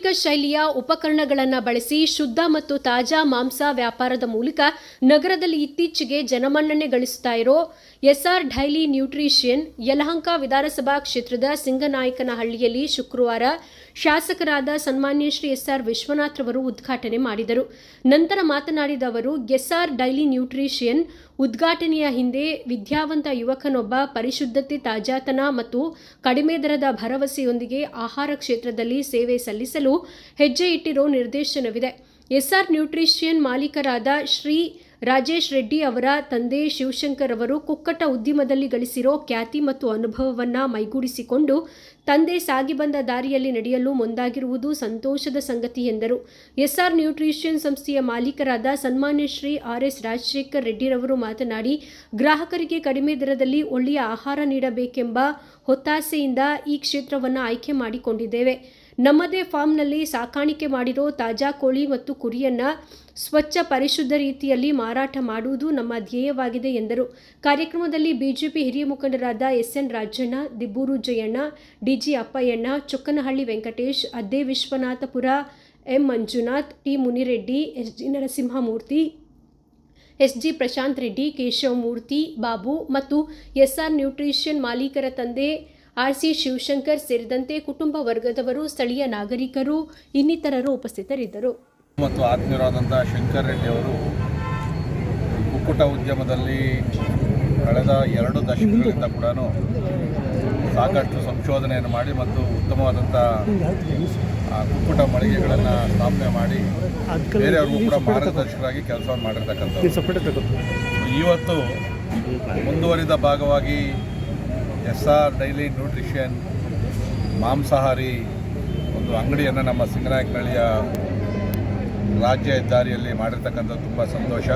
ಆಧುನಿಕ ಶೈಲಿಯ ಉಪಕರಣಗಳನ್ನು ಬಳಸಿ ಶುದ್ಧ ಮತ್ತು ತಾಜಾ ಮಾಂಸ ವ್ಯಾಪಾರದ ಮೂಲಕ ನಗರದಲ್ಲಿ ಇತ್ತೀಚೆಗೆ ಜನಮನ್ನಣೆ ಗಳಿಸುತ್ತಾ ಇರೋ ಎಸ್ಆರ್ ಡೈಲಿ ನ್ಯೂಟ್ರಿಷಿಯನ್ ಯಲಹಂಕ ವಿಧಾನಸಭಾ ಕ್ಷೇತ್ರದ ಸಿಂಗನಾಯಕನಹಳ್ಳಿಯಲ್ಲಿ ಶುಕ್ರವಾರ ಶಾಸಕರಾದ ಸನ್ಮಾನ್ಯ ಶ್ರೀ ಎಸ್ಆರ್ ವಿಶ್ವನಾಥ್ ಅವರು ಉದ್ಘಾಟನೆ ಮಾಡಿದರು. ನಂತರ ಮಾತನಾಡಿದ ಅವರು, ಎಸ್ಆರ್ ಡೈಲಿ ನ್ಯೂಟ್ರಿಷಿಯನ್ ಉದ್ಘಾಟನೆಯ ಹಿಂದೆ ವಿದ್ಯಾವಂತ ಯುವಕನೊಬ್ಬ ಪರಿಶುದ್ಧತೆ, ತಾಜಾತನ ಮತ್ತು ಕಡಿಮೆ ದರದ ಭರವಸೆಯೊಂದಿಗೆ ಆಹಾರ ಕ್ಷೇತ್ರದಲ್ಲಿ ಸೇವೆ ಸಲ್ಲಿಸಲು ಹೆಜ್ಜೆ ಇಟ್ಟಿರೋ ನಿರ್ದೇಶನವಿದೆ. ಎಸ್ಆರ್ ನ್ಯೂಟ್ರಿಷಿಯನ್ ಮಾಲೀಕರಾದ ಶ್ರೀ ರಾಜೇಶ್ ರೆಡ್ಡಿ ಅವರ ತಂದೆ ಶಿವಶಂಕರ್ ಅವರು ಕುಕ್ಕಟ ಉದ್ಯಮದಲ್ಲಿ ಗಳಿಸಿರೋ ಖ್ಯಾತಿ ಮತ್ತು ಅನುಭವವನ್ನು ಮೈಗೂಡಿಸಿಕೊಂಡು ತಂದೆ ಸಾಗಿ ಬಂದ ದಾರಿಯಲ್ಲಿ ನಡೆಯಲು ಮುಂದಾಗಿರುವುದು ಸಂತೋಷದ ಸಂಗತಿ ಎಂದರು. ಎಸ್ಆರ್ ನ್ಯೂಟ್ರಿಷನ್ ಸಂಸ್ಥೆಯ ಮಾಲೀಕರಾದ ಸನ್ಮಾನ್ಯ ಶ್ರೀ ಆರ್ ಎಸ್ ರಾಜಶೇಖರ್ ರೆಡ್ಡಿರವರು ಮಾತನಾಡಿ, ಗ್ರಾಹಕರಿಗೆ ಕಡಿಮೆ ದರದಲ್ಲಿ ಒಳ್ಳೆಯ ಆಹಾರ ನೀಡಬೇಕೆಂಬ ಹೊತ್ತಾಸೆಯಿಂದ ಈ ಕ್ಷೇತ್ರವನ್ನು ಆಯ್ಕೆ ಮಾಡಿಕೊಂಡಿದ್ದೇವೆ. ನಮ್ಮದೇ ಫಾರ್ಮ್ನಲ್ಲಿ ಸಾಕಾಣಿಕೆ ಮಾಡಿರೋ ತಾಜಾ ಕೋಳಿ ಮತ್ತು ಕುರಿಯನ್ನ ಸ್ವಚ್ಛ ಪರಿಶುದ್ಧ ರೀತಿಯಲ್ಲಿ ಮಾರಾಟ ಮಾಡುವುದು ನಮ್ಮ ಧ್ಯೇಯವಾಗಿದೆ ಎಂದರು. ಕಾರ್ಯಕ್ರಮದಲ್ಲಿ ಬಿಜೆಪಿ ಹಿರಿಯ ಮುಖಂಡರಾದ SN Rajanna, Dibburu Jayanna, DG Appayyanna, Chokkanahalli Venkatesh, Adde Vishwanathapura, M Manjunath, T Munireddy, S G Narasimhamurthy, S G Prashanth Reddy, Keshavamurthy, Babu ಮತ್ತು ಎಸ್ಆರ್ ನ್ಯೂಟ್ರಿಷನ್ ಮಾಲೀಕರ ತಂದೆ ಆರ್ಸಿ ಶಿವಶಂಕರ್ ಸೇರಿದಂತೆ ಕುಟುಂಬ ವರ್ಗದವರು ಸ್ಥಳೀಯ ನಾಗರಿಕರು ಇನ್ನಿತರರು ಉಪಸ್ಥಿತರಿದ್ದರು. ಮತ್ತು ಆತ್ಮೀಯರಾದಂಥ ಶಂಕರ್ ರೆಡ್ಡಿ ಅವರು ಕುಕ್ಕುಟ ಉದ್ಯಮದಲ್ಲಿ ಕಳೆದ ಎರಡು ದಶಕಗಳಿಂದ ಕೂಡ ಸಾಕಷ್ಟು ಸಂಶೋಧನೆಯನ್ನು ಮಾಡಿ ಮತ್ತು ಉತ್ತಮವಾದಂಥ ಆ, ಕುಕ್ಕುಟ ಮಳಿಗೆಗಳನ್ನು ಸ್ಥಾಪನೆ ಮಾಡಿ ಬೇರೆಯವ್ರಿಗೂ ಕೂಡ ಮಾರ್ಗದರ್ಶಕರಾಗಿ ಕೆಲಸವನ್ನು ಮಾಡಿರ್ತಕ್ಕಂಥ ಇವತ್ತು ಮುಂದುವರಿದ ಭಾಗವಾಗಿ ಎಸ್ ಆರ್ ಡೈಲಿ ನ್ಯೂಟ್ರಿಷನ್ ಮಾಂಸಾಹಾರಿ ಒಂದು ಅಂಗಡಿಯನ್ನು ನಮ್ಮ ಸಿಂಗನಾಯಕನಹಳ್ಳಿಯ ರಾಜ್ಯ ಹೆದ್ದಾರಿಯಲ್ಲಿ ಮಾಡಿರ್ತಕ್ಕಂಥದ್ದು ತುಂಬ ಸಂತೋಷ.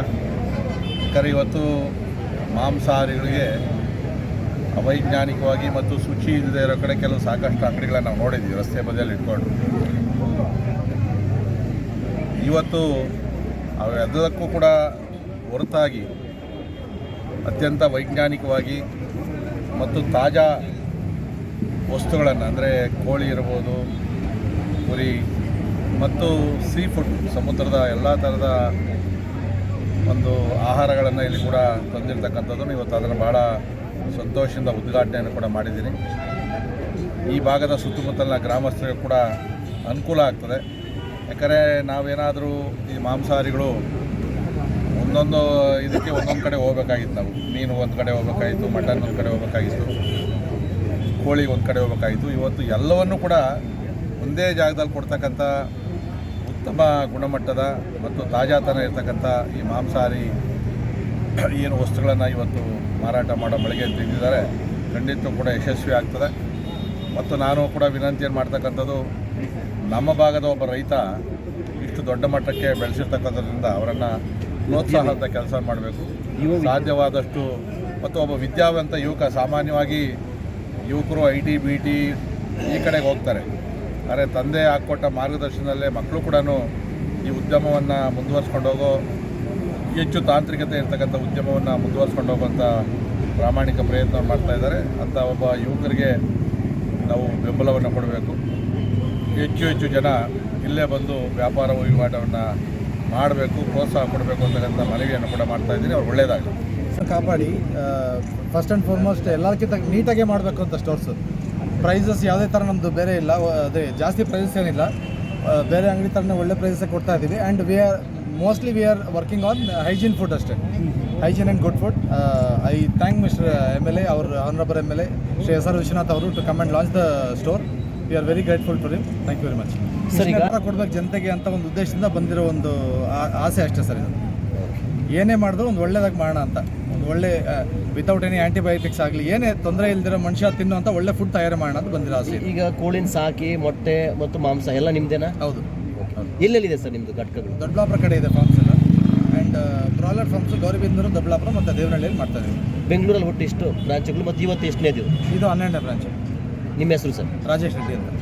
ಯಾಕಂದರೆ ಇವತ್ತು ಮಾಂಸಾಹಾರಿಗಳಿಗೆ ಅವೈಜ್ಞಾನಿಕವಾಗಿ ಮತ್ತು ಶುಚಿ ಇಲ್ಲದೆ ಇರೋ ಕಡೆ ಕೆಲವು ಸಾಕಷ್ಟು ಅಂಗಡಿಗಳನ್ನು ನಾವು ನೋಡಿದ್ವಿ ರಸ್ತೆ ಬದಿಯಲ್ಲಿ ಇಟ್ಕೊಂಡು. ಇವತ್ತು ಅವೆಲ್ಲದಕ್ಕೂ ಕೂಡ ಹೊರತಾಗಿ ಅತ್ಯಂತ ವೈಜ್ಞಾನಿಕವಾಗಿ ಮತ್ತು ತಾಜಾ ವಸ್ತುಗಳನ್ನು, ಅಂದರೆ ಕೋಳಿ ಇರ್ಬೋದು, ಕುರಿ, ಮತ್ತು ಸೀ ಫುಡ್ ಸಮುದ್ರದ ಎಲ್ಲ ಥರದ ಒಂದು ಆಹಾರಗಳನ್ನು ಇಲ್ಲಿ ಕೂಡ ತಂದಿರತಕ್ಕಂಥದ್ದು ಇವತ್ತು ಅದನ್ನು ಭಾಳ ಸಂತೋಷದಿಂದ ಉದ್ಘಾಟನೆಯನ್ನು ಕೂಡ ಮಾಡಿದ್ದೀನಿ. ಈ ಭಾಗದ ಸುತ್ತಮುತ್ತಲಿನ ಗ್ರಾಮಸ್ಥರಿಗೆ ಕೂಡ ಅನುಕೂಲ ಆಗ್ತದೆ. ಯಾಕಂದರೆ ನಾವೇನಾದರೂ ಈ ಮಾಂಸಾಹಾರಿಗಳು ಒಂದೊಂದು ಇದಕ್ಕೆ ಒಂದೊಂದು ಕಡೆ ಹೋಗ್ಬೇಕಾಗಿತ್ತು ನಾವು. ಮೀನು ಒಂದು ಕಡೆ ಹೋಗ್ಬೇಕಾಗಿತ್ತು, ಮಟನ್ ಒಂದು ಕಡೆ ಹೋಗ್ಬೇಕಾಗಿತ್ತು, ಕೋಳಿ ಒಂದು ಕಡೆ ಹೋಗ್ಬೇಕಾಗಿತ್ತು. ಇವತ್ತು ಎಲ್ಲವನ್ನು ಕೂಡ ಒಂದೇ ಜಾಗದಲ್ಲಿ ಕೊಡ್ತಕ್ಕಂಥ ಉತ್ತಮ ಗುಣಮಟ್ಟದ ಮತ್ತು ತಾಜಾತನ ಇರ್ತಕ್ಕಂಥ ಈ ಮಾಂಸಾಹಾರಿ ಏನು ವಸ್ತುಗಳನ್ನು ಇವತ್ತು ಮಾರಾಟ ಮಾಡೋ ಮಳಿಗೆ ತೆಗೆದಿದ್ದಾರೆ ಖಂಡಿತ ಕೂಡ ಯಶಸ್ವಿ ಆಗ್ತದೆ. ಮತ್ತು ನಾನು ಕೂಡ ವಿನಂತಿಯನ್ನು ಮಾಡ್ತಕ್ಕಂಥದ್ದು, ನಮ್ಮ ಭಾಗದ ಒಬ್ಬ ರೈತ ಇಷ್ಟು ದೊಡ್ಡ ಮಟ್ಟಕ್ಕೆ ಬೆಳೆಸಿರ್ತಕ್ಕಂಥದ್ರಿಂದ ಅವರನ್ನು ಪ್ರೋತ್ಸಾಹದ ಕೆಲಸ ಮಾಡಬೇಕು. ಸಾಧ್ಯವಾದಷ್ಟು ಮತ್ತು ಒಬ್ಬ ವಿದ್ಯಾವಂತ ಯುವಕ ಸಾಮಾನ್ಯವಾಗಿ ಯುವಕರು ಐ ಟಿ ಬಿ ಟಿ ಈ ಕಡೆಗೆ ಹೋಗ್ತಾರೆ. ಆದರೆ ತಂದೆ ಹಾಕ್ಕೊಟ್ಟ ಮಾರ್ಗದರ್ಶನದಲ್ಲೇ ಮಕ್ಕಳು ಕೂಡ ಈ ಉದ್ಯಮವನ್ನು ಮುಂದುವರ್ಸ್ಕೊಂಡು ಹೋಗೋ ಹೆಚ್ಚು ತಾಂತ್ರಿಕತೆ ಇರ್ತಕ್ಕಂಥ ಉದ್ಯಮವನ್ನು ಮುಂದುವರ್ಸ್ಕೊಂಡು ಹೋಗುವಂಥ ಪ್ರಾಮಾಣಿಕ ಪ್ರಯತ್ನ ಮಾಡ್ತಾ ಇದ್ದಾರೆ. ಅಂಥ ಒಬ್ಬ ಯುವಕರಿಗೆ ನಾವು ಬೆಂಬಲವನ್ನು ಕೊಡಬೇಕು. ಹೆಚ್ಚು ಹೆಚ್ಚು ಜನ ಇಲ್ಲೇ ಬಂದು ವ್ಯಾಪಾರ ವಹಿವಾಟವನ್ನು ಮಾಡಬೇಕು, ಪ್ರೋತ್ಸಾಹ ಕೊಡಬೇಕು ಅಂತಕ್ಕಂಥ ಮನವಿಯನ್ನು ಕೂಡ ಮಾಡ್ತಾ ಇದ್ದೀನಿ ಅವ್ರು ಒಳ್ಳೆಯದಾಗಲಿ ಕಾಪಾಡಿ. ಫಸ್ಟ್ ಆ್ಯಂಡ್ ಫಾರ್ಮೋಸ್ಟ್ ಎಲ್ಲದಕ್ಕಿಂತ ನೀಟಾಗೆ ಮಾಡಬೇಕು ಅಂತ ಸ್ಟೋರ್ಸು ಪ್ರೈಸಸ್ ಯಾವುದೇ ಥರ ನಮ್ಮದು ಬೇರೆ ಇಲ್ಲ. ಅದೇ ಜಾಸ್ತಿ ಪ್ರೈಸಸ್ ಏನಿಲ್ಲ. ಬೇರೆ ಅಂಗಡಿ ಥರನೇ ಒಳ್ಳೆ ಪ್ರೈಸೇ ಕೊಡ್ತಾ ಇದ್ದೀವಿ. And we are mostly we are working on hygiene food ಅಷ್ಟೇ. Hygiene and good food I thank mister M L A ಅವ್ರ honourable M L A Shri S R Vishwanath ಅವರು to come and launch the store we are very grateful to him thank you very much sir ಈಗ ಕೊಡ್ಬೇಕು ಜನತೆಗೆ ಅಂತ ಒಂದು ಉದ್ದೇಶದಿಂದ ಬಂದಿರೋ ಒಂದು ಆಸೆ ಅಷ್ಟೇ ಸರ್ ಇದು. ಏನೇ ಮಾಡಿದ್ರು ಒಂದು ಒಳ್ಳೇದಾಗಿ ಮಾಡೋಣ ಅಂತ. ಒಂದು ಒಳ್ಳೆ ವಿತೌಟ್ ಎನಿ ಆಂಟಿಬಯೋಟಿಕ್ಸ್ ಆಗಲಿ ಏನೇ ತೊಂದರೆ ಇಲ್ದಿರೋ ಮನುಷ್ಯ ತಿನ್ನುವಂಥ ಒಳ್ಳೆ ಫುಡ್ ತಯಾರು ಮಾಡೋಣ ಅಂತ ಬಂದಿರೋ ಆಸೆ ಈಗ ಕೋಳಿನ ಸಾಕಿ ಮೊಟ್ಟೆ ಮತ್ತು ಮಾಂಸ ಎಲ್ಲ ನಿಮ್ದೇನಾ? ಹೌದು. ಎಲ್ಲೆಲ್ಲಿದೆ ಸರ್ ನಿಮ್ಮದು ಘಟಕಗಳು? ದೊಡ್ಡಬಳ್ಳಾಪುರ ಕಡೆ ಇದೆ ಫಾರ್ಮ್ಸ್ ಎಲ್ಲ. And broiler farms Gauribidanur Doddaballapur ಮತ್ತು ದೇವನಹಳ್ಳಿಯಲ್ಲಿ ಮಾಡ್ತಾ ಇದ್ದೀವಿ. ಬೆಂಗಳೂರಲ್ಲಿ ಒಟ್ಟು ಇಷ್ಟು ಬ್ರಾಂಚ್ಗಳು ಮತ್ತು ಇವತ್ತು ಇದೆ ಇದು ಹನ್ನೆರಡನೇ ಬ್ರಾಂಚ್ ನಿಮ್ಮ ಹೆಸರು ಸರ್? ರಾಜೇಶ್ ರೆಡ್ಡಿ ಅಂತ.